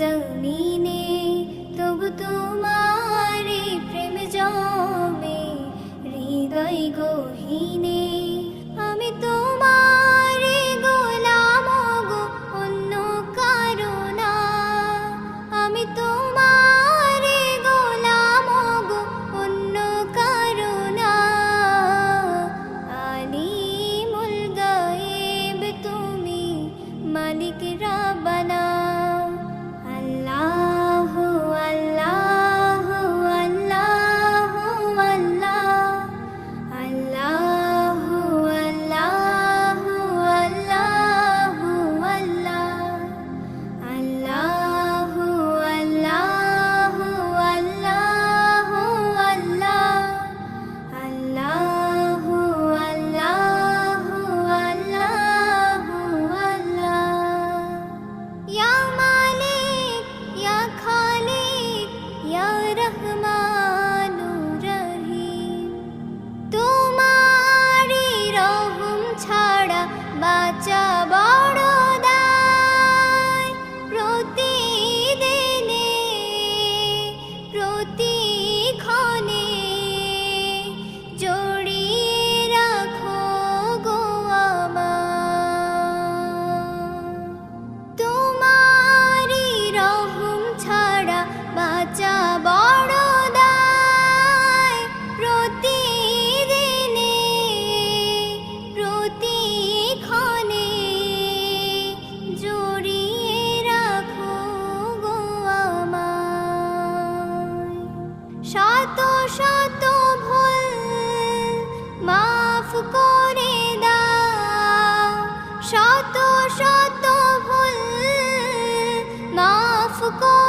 等你 শত শত ভুল মাফ করে দাও। শত শত ভুল মাফ করে